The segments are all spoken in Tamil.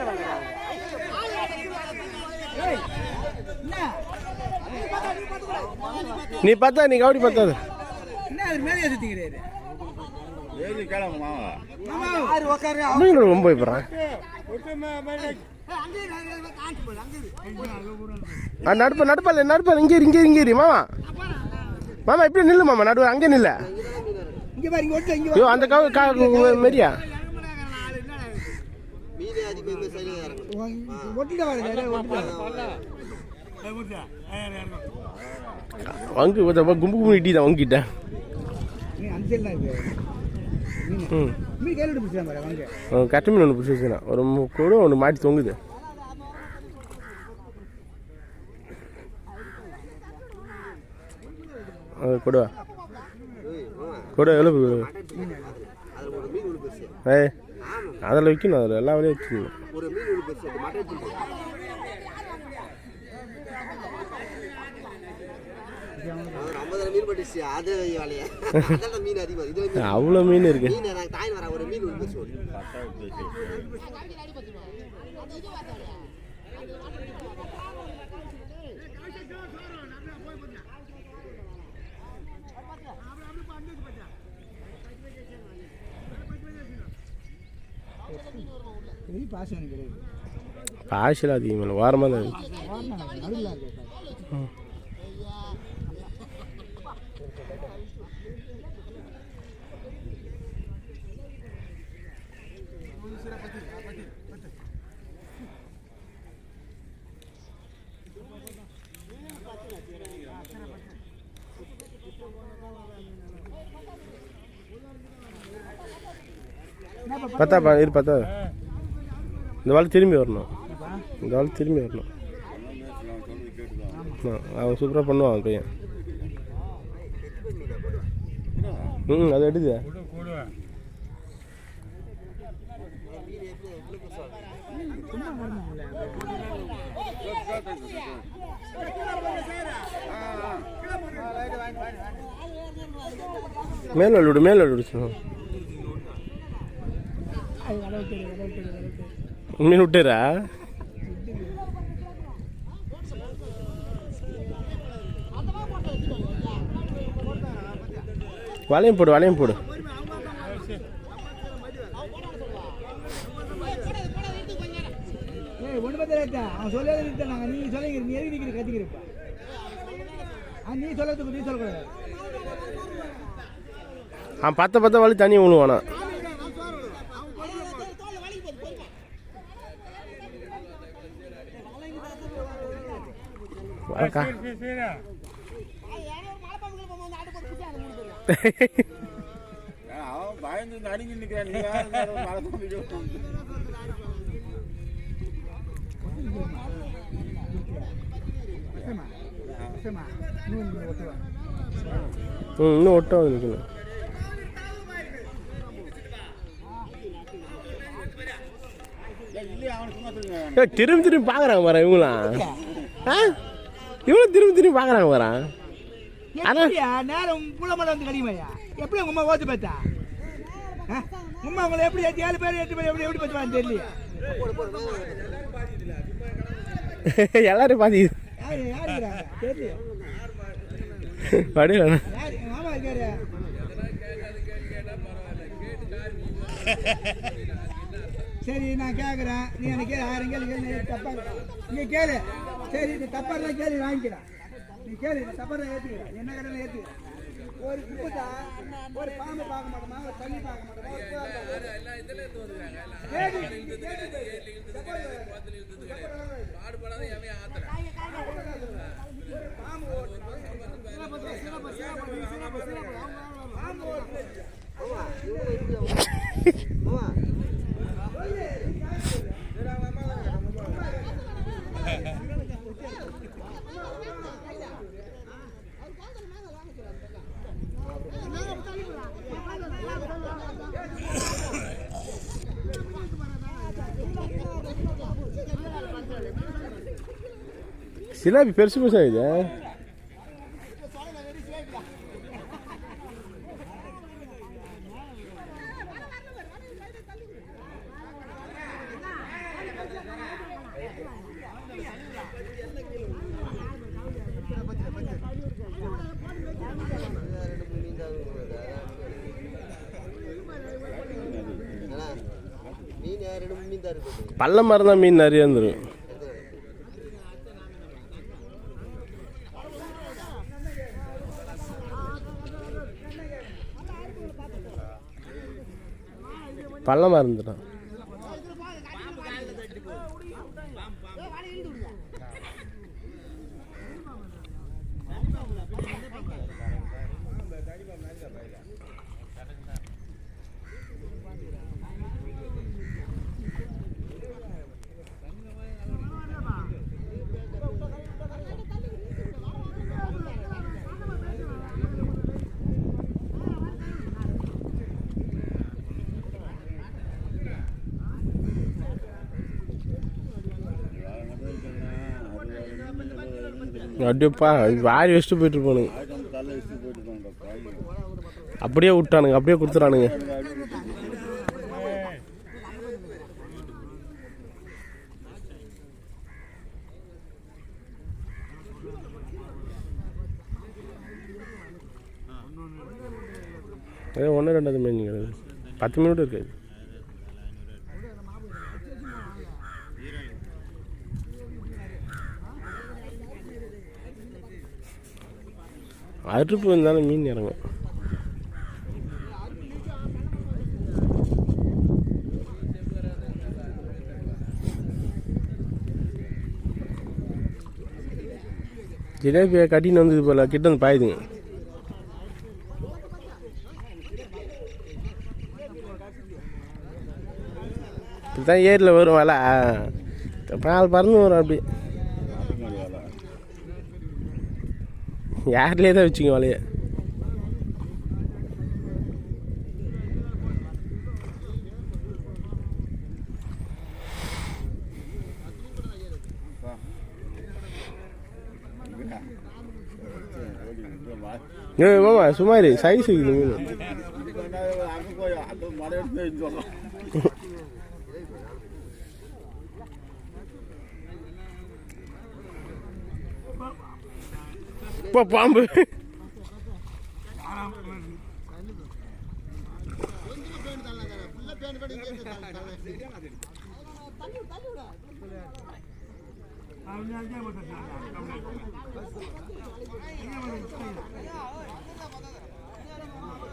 வருமாதா ஏய் அது 50 மீன் என்ன அது மேலே நீ ரொம்ப போய்ப்படுறான் நடுப்ப நடுப்பல நடுப்பல இங்கே இங்கே இரு, இங்கே இரு, மாமா. மாமா இப்படி நில்லு மாமா நடுவு அங்கே நில்ல. ஐயோ அந்த கா கா மெரியா. வங்கு கும்பு கும்பு இட்டி தான் வங்கிட்டேன் கட்டு மீன் ஒன்று பிடிச்சி வச்சுனா ஒரு கூட ஒன்று மாட்டி தொங்குது அது கொடுவா கொடு எவ்வளோ ஏ அதில் வைக்கணும் அதில் எல்லா வேலையும் வச்சுக்கணும் ஒரு மீன் ஒரு பெருசு அது மட்டன் சில்லி. ஒரு ஐம்பதாயிரம் மீன் பட்டுச்சு அது வேலையா அதான் மீன் அதிகம் இதுல மீன் அவ்வளோ மீன் இருக்கு மீன் நாங்கள் தாய் வர ஒரு மீன் ஒரு பெருசு ஒரு பெரிய பாசம் எனக்கு கிடையாது. காய்ச்சல் அதிகம் இல்லை வாரமாக தான் இருக்கு. இருக்கு. பார்த்தா பா இரு பார்த்தா. இந்த வாழ் திரும்பி வரணும். இந்த வாழ் திரும்பி வரணும். அவன் சூப்பராக பண்ணுவான் அவன் பையன். ம் அது எடுது மேலே விடு மேலே விடு மீன் விட்டுறா வளையம் போடு வளையம் போடு. அவன் சொல்லாத நீ சொல்லிக்கிற நீ எதுக்கு நிற்கிற கத்திக்கிறப்ப. ஆ நீ சொல்லத்துக்கு நீ சொல்லக்கூடாது அவன் பத்த பத்த வழி தண்ணி விழுவானா? கஷ்டமா இன்னும் இன்னும் ஒட்டம் வந்து திரும்பி திரும்பி பாக்குறாங்க பாரு இவங்களாம். ஆ? இவ்வளோ திரும்பி திரும்பி பார்க்குறாங்க பாரா. எப்படியா? நேரம் வந்து கடிமையா? எப்படி உங்க அம்மா ஓத்து பார்த்தா உங்களை எப்படி ஏற்றி ஏழு பேர் எட்டு பேர் எப்படி எப்படி பச்சுவான்னு தெரியல எல்லாரும் பாதி வடிவா யாரு எங்க மாமா இருக்காரு? சரி நான் கேட்குறேன் நீ எனக்கு கேளு ஆயிரம் கேள்வி கேளு நீ தப்பா நீ கேளு. சரி நீ தப்பா இருந்தா கேள்வி வாங்கிக்கிறேன். நீ கேளு நீ தப்பா இருந்தா ஏற்றுக்கிறேன் என்ன கடனை ஏற்றுக்கிறேன் ஒரு குப்பத்தா ஒரு பாம்பு பார்க்க மாட்டோமா? ஒரு தண்ணி பார்க்க மாட்டோமா? பாம்பு ஓட்டுறோம். சிறப்பு, சிறப்பு, சிறப்பு, சிறப்பு, சிறப்பு. பாம்பு ஓட்டுறோம். மாமா இவங்க எப்படி மாமா சிலாபி பெருசு பெருசா இது ரெண்டு மூணு மீன் தான் அண்ணா, மீன் ரெண்டு மூணு மீன் தான் இருக்குது பள்ளம் மரம் தான் மீன் நிறைய இருந்துரும் பள்ளமாக இருந்துட்டான். அப்படியேப்பா வாரி வச்சுட்டு போயிட்டு இருப்பானுங்க. அப்படியே விட்டானுங்க அப்படியே கொடுத்துறானுங்க. ஒன்று ரெண்டாவது மீன் பத்து மினிட் இருக்காது அறுப்பு இருந்தாலும் மீன் இறங்கும். ஜிலேபியை கட்டின்னு வந்தது போல கிட்ட வந்து பாயுதுங்க. இதுதான் ஏரியில் வரும் வலை. பால் பறந்து வரும் அப்படி. ஏர்லேயே தான் வச்சுங்க வலையை? ஏ மாமா சுமாரி சைஸ் இருக்குது மீன் அப்பா பாம்பு.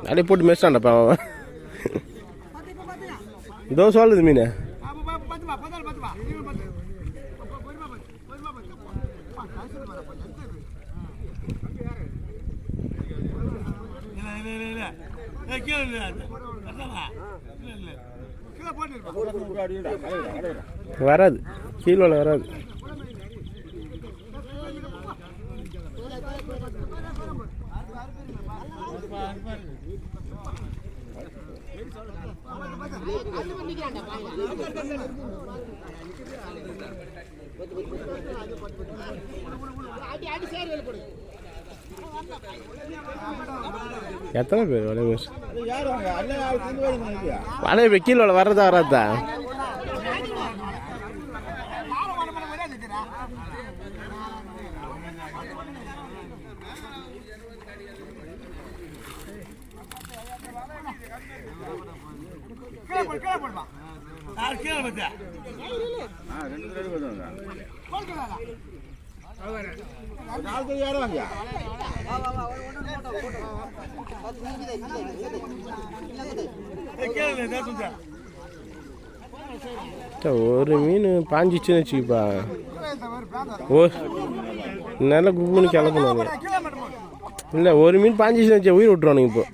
அப்படியே போட்டு மெஸ்டாண்டப்பா அவன் இதோ சொல்லுது மீன் அப்ப பா- பத்து பா, பத்தாயிரம் பத்து பா. இருபது பத்து. பொ- பொறுமையா பத்து, பொறுமையா பத்து. பா, காசு வர போய் எந்த இது? இல்ல, வராது இல்ல, இல்ல. ஏய், கீழே இல்ல அது. கரெக்டாவா? இல்ல, கொண்டு வரீங்க நினைக்கியா வலை இப்போ கீழே வர்றதா வராதா. கீழே ஒரு மீன் பாஞ்சிச்சுன்னு வச்சுக்கப்பா. ஓ நல்லா குப்புன்னு கிளப்பணும் அது. இல்லை ஒரு மீன் பாஞ்சிச்சுன்னு வச்சு உயிர் விட்டுருவானுங்க இப்போ.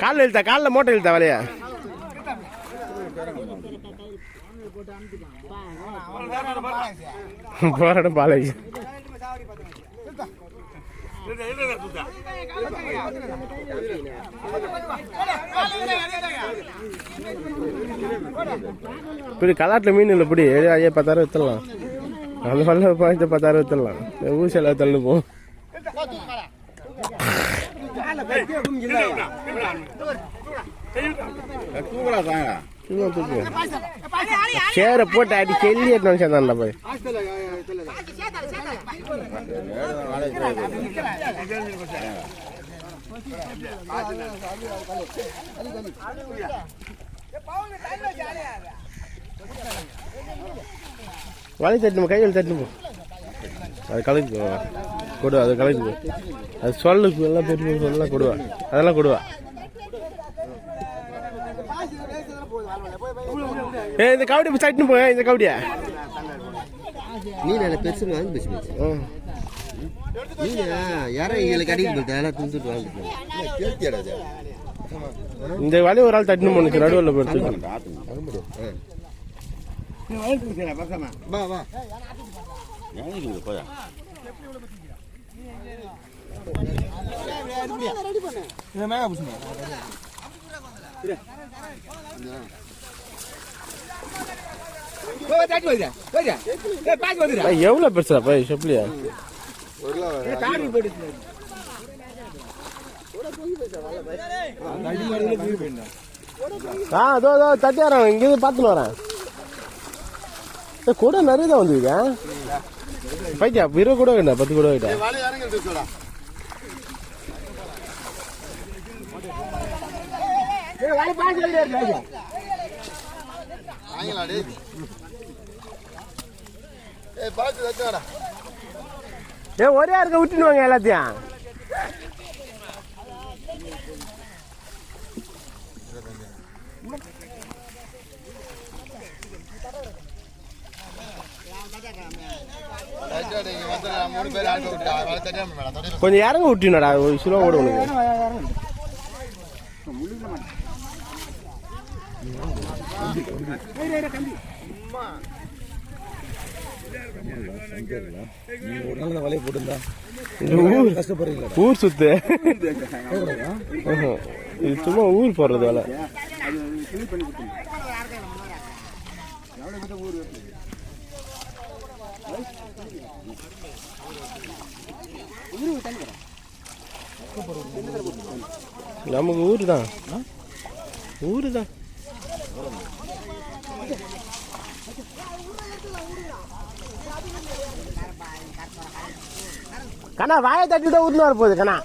காலில் இழுத்தா காலில் மூட்டை இழுத்தா வலையா? போராட பாலாஜி. இப்படி கலாட்டில் மீன் இல்லை இப்படி ஏழு ஐயா பத்தாயிரம் வித்தரலாம் அந்த பல்ல பாய்ச்ச பத்தாயிரம் வித்தரலாம் ஊசி எல்லாம் தள்ளுப்போம் தூக்குறா சாங்க சேரை. போட்டு அடி கெல்லி எட்டு சேர்ந்தான்டா போய். வலை தட்டணும் கையில் தட்டணும் அது போ. கொடுவா அது கலக்கு போ. அது சொல்லு எல்லாம் பெரிய சொல்லலாம் கொடுவா. அதெல்லாம் கொடுவா. ஏ இந்த கபடி தட்டுன்னு போய் இந்த கபடியா மீன் பெருசு வாங்கி பெருசு ம் மீன் யாரும் எங்களுக்கு அடிக்க போயிட்டு அதெல்லாம் துண்டுட்டு வாங்கிட்டு இந்த வழி ஒரு ஆள் தட்டுன்னு போனுச்சு நடுவில் போட்டு வா வா போயா தாட்டி வருது எவ்வளோ பெருசா போய் செப்லியா ஆ அதோ அதோ தட்டி வரேன். இங்கேருந்து பார்த்துன்னு வரேன். கூட நிறைய தான் வந்துருக்கா? பைத்தியா இருபது கூட வேண்டாம் பத்து கூட வேண்டாம் சொல்டா ஏ வாடி பாத்து வந்துடா வாங்கலாம் டேய் ஏய் பார்த்து தட்டுவாடா ஏ ஒரே இருக்க விட்டுன்னு வாங்க எல்லாத்தையும். கொஞ்சம் இறங்க விட்டுனடா ஒரு சிலுவா கூட உனக்கு இந்த ஊர் ஊர் சுத்து. இது சும்மா ஊர் போடுறது வேலை. நமக்கு ஊர் தான் ஊர் தான் கண்ணா வாயை தட்டிட்டு தான் வர போகுது கண்ணா.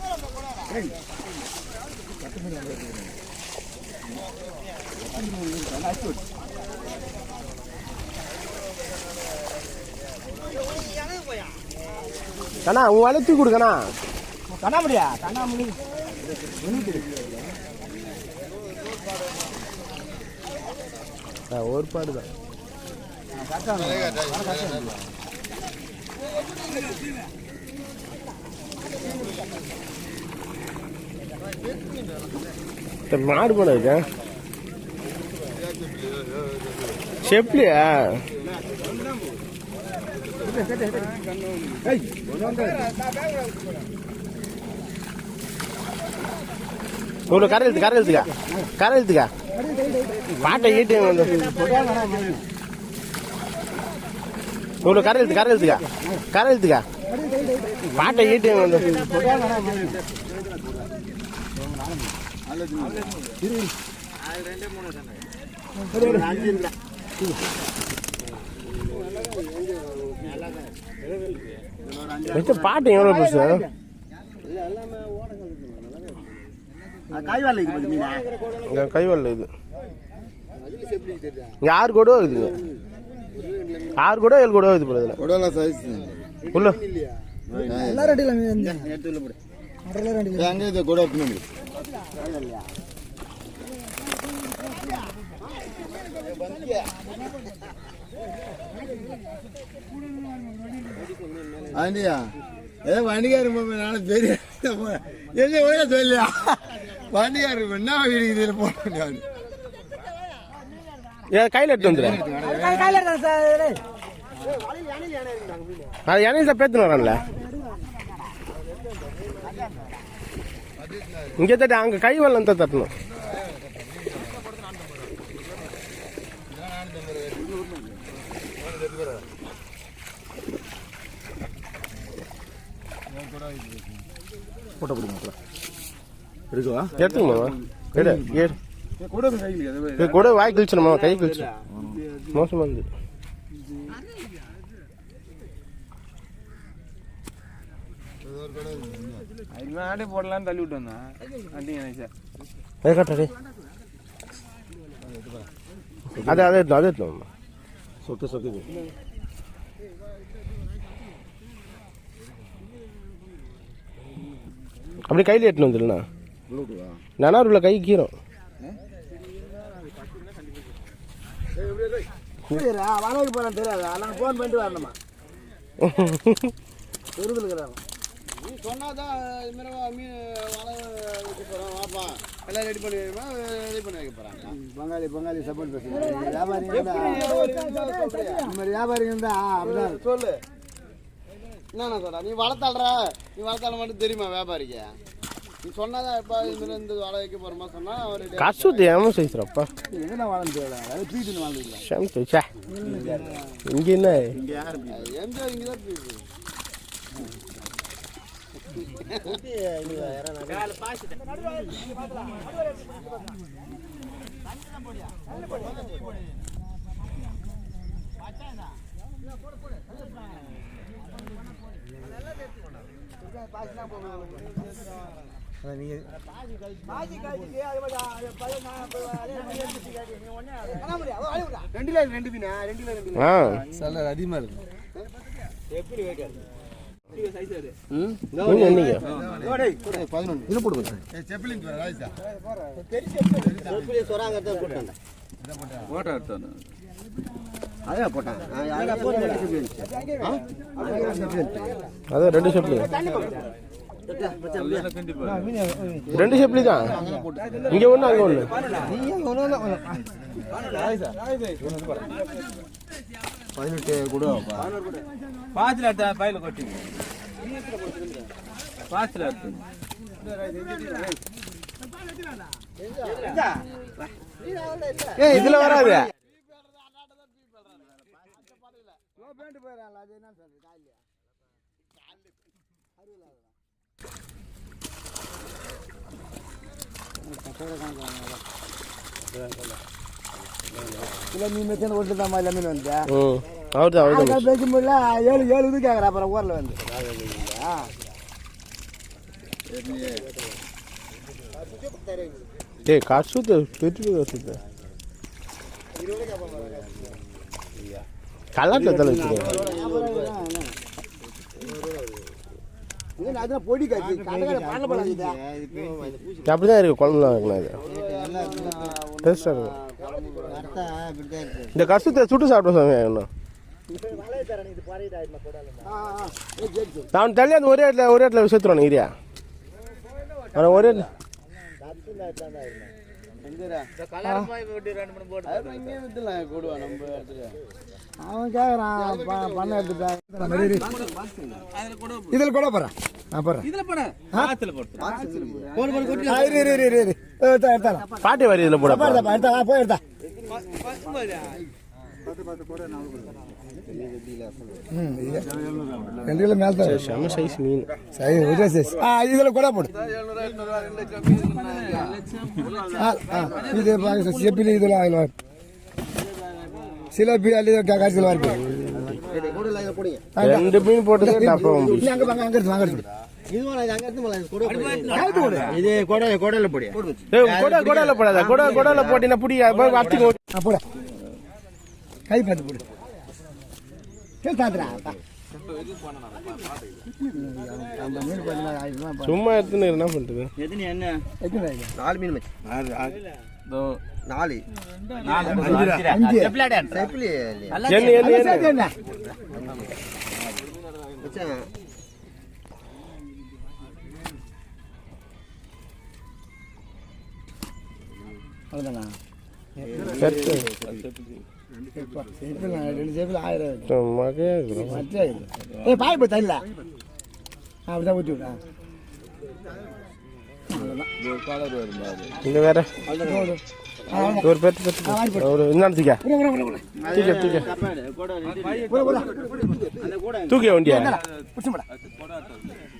கண்ணா உன் வளர்த்து கொடுக்கண்ணா கண்ணா முடி ஆ, ஒரு பாடு தான். மாடு பண்ண இருக்கா? செப்லியா கண்ணு இவ்வளோ கரை எழுத்து கரை எழுத்துக்கா கரை எழுத்துக்கா பாட்டை ஈட்டு. இவ்வளோ கரை எழுத்து கரை எழுத்துக்கா கரை எழுத்துக்கா பாட்டை ஈட்டு. பாட்டு எவ்வளோ பெருசு இது கைவல்ல இது. இங்கே ஆறு கூட இருக்குதுங்க ஆறு கூட ஏழு கூட இது போல உடல சைஸ் உள்ள. எல்லாம் ரெண்டு இல்லை எடுத்து உள்ள போடு. அங்கே இது கூட பின்னாடி ஆண்டியா ஏதோ வண்டிகாரு நானும் பெரிய எங்க ஓட சொல்லியா வண்டிகாரு என்ன வீடு இதில் போட்டேன் ஏன் கையில் எடுத்து வந்துடுறேன் கையில் இருக்காங்க சார் அது பேத்துன்னு வரான்ல. இங்கே தட்டி அங்கே கை வரலாம் தான் தட்டணும். போட்டோ கொடுங்க இருக்குவா? எடுத்துக்கணுமா? எடு கூட கையில் இது கூட வாய் கிழிச்சிடுமா கை கிழிச்சு மோசமாக இருந்து. ஆட்டே போடலான்னு தள்ளி விட்டு வந்தேன். அடி நினைச்சேன் அதை அது அதை எடுத்து அதை எடுத்து சொக்கு சொக்கு அப்படி கையில் எட்டுன்னு வந்துடுண்ணா. நனாருல கை கீரும் வாடகைக்கு போறேன் தெரியாதா நாங்கள் ஃபோன் பண்ணிட்டு வரணுமா விருதுல இருக்கிறாங்க நீ சொன்னாதான் இது மாதிரி மீன் வலை வைக்க போகிறோம் வாப்பா எல்லாம் ரெடி பண்ணி வைமா ரெடி பண்ணி வைக்க போகிறாங்க பங்காளி பங்காளி சப்போர்ட் பேசுகிறேன் வியாபாரி மாதிரி வியாபாரி இருந்தா அப்படிதான் சொல்லு என்னண்ணா சொல்ற நீ வளர்த்தாள்ற நீ வளர்த்தால மட்டும் தெரியுமா வியாபாரிக்கு நீ சொன்னாதான் இப்போ இது மாதிரி இந்த வலை வைக்க போகிறோமா சொன்னால் அவர் கசூத்து ஏமா செய்கிறப்பா எங்கே வாழ்ந்து அது ட்ரீட் வாழ்ந்துக்கலாம் ஷாம் சே இங்கே என்ன? எம்ஜிஆர் இங்கே அதிகமாக இருக்கு. நீங்கள் என்னைக்கு பதினொன்று இது போட்டு. செப்பிலிங் ராஜா சொராங்க போட்டாங்க ஓட்ட எடுத்தானு ரெண்டு ஷேப்லி தான் இங்கே ஒண்ணு அங்க ஒண்ணு. பதினெட்டு கூட பாத்துல எடுத்தா கொட்டி பாத்துல எடுத்து இதில் வராது. அது மீன் வச்சு ஒட்டு தான் எல்லா மீன் வந்து. ம் அவர் தான் அவர் தான் பேச முடியல ஏழு ஏழு இது கேட்குறா அப்புறம் ஊரில் வந்து. டேய் கசூத்து பெரிய கசூத்து கலரில் தலை வச்சுருக்கேன் இது அதுல பொடி காய்ச்சி அப்படி தான் இருக்குது குழம்புலாம் இருக்கணும் இது. டேஸ்ட்டாக இருக்கும் இந்த கசூத்தை சுட்டு சாப்பிட சாமி இன்னும் நான் தள்ளி அந்த ஒரே இடத்துல ஒரே இடத்துல சேர்த்துருவானு ஏரியா ஆனால் ஒரே இடத்துல. அவன் கேட்குறான் பண்ண எடுத்துட்டேன். இதில் கூட பாத்துல போட்டு எடுத்தா வரி இதில் போட எடுத்தா எடுத்தா போய் எடுத்தா. ரெண்டு மேலே தான் செம சைஸ் மீன். சரி விஜய் சேஸ் ஆ இதில் கூட போடு. இது செப்பிலி இதில் சில பீ அல்லது காய்ச்சல் வரும் ரெண்டு மீன் இது கொடையில போடு. கொடை கொடையில போடாத கொடை கொடையில புடி போடு. கை பார்த்து போடு. சும்மா எடுத்துன்னு என்ன பண்றது? எத்தனை என்ன? நாலு மீன் மச்சி. நாலு. அஞ்சு. செப்பிலி என்ன என்ன அது என்ன சேர்த்து என்ன? மச்சான் அவ்வளோதானா சரி இப்போ இப்போ நான் ரெண்டு சேப்பில் ஆயிரம் இருக்கு. சும்மா கேக்குறோம் மச்சா இது ஏ பாய் போய் தரல அப்படிதான் ஊற்றி விடா இங்க வேற. ஒரு பெட்டு பெட்டு ஒரு என்னத்துக்கா தூக்க தூக்க தூக்கிய வண்டியா? பிடிச்சி போடா.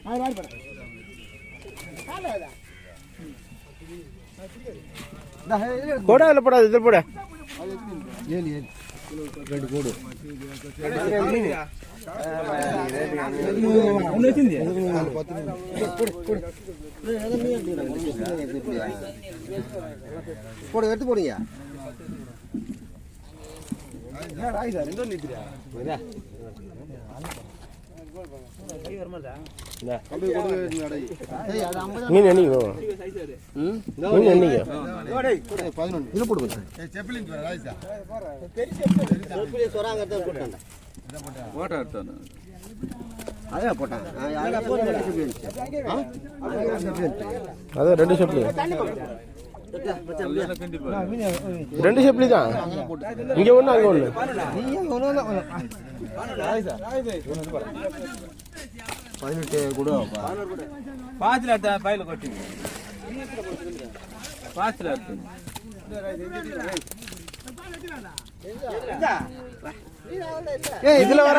ஆயிரம் வாடி போடா. கொடை போடாது இதில் போட. ஏழு ஏழு ஒன்று வச்சிருந்தே போடு எடுத்து போடுங்க ஏய், அது ஐம்பது மீன் என்னைக்கு மீன் என்னைக்கு பதினொன்று இது போடு மச்சான். போட்டான் அதான் ரெண்டு செப்பிலி ரெண்டு செப்லி தான் இங்க ஒண்ணு அங்க ஒண்ணு. பதினெட்டு கொடுவாப்பா பாத்துல எடுத்தா பையில கொட்டி. பாத்துல எடுத்து. இதுல வர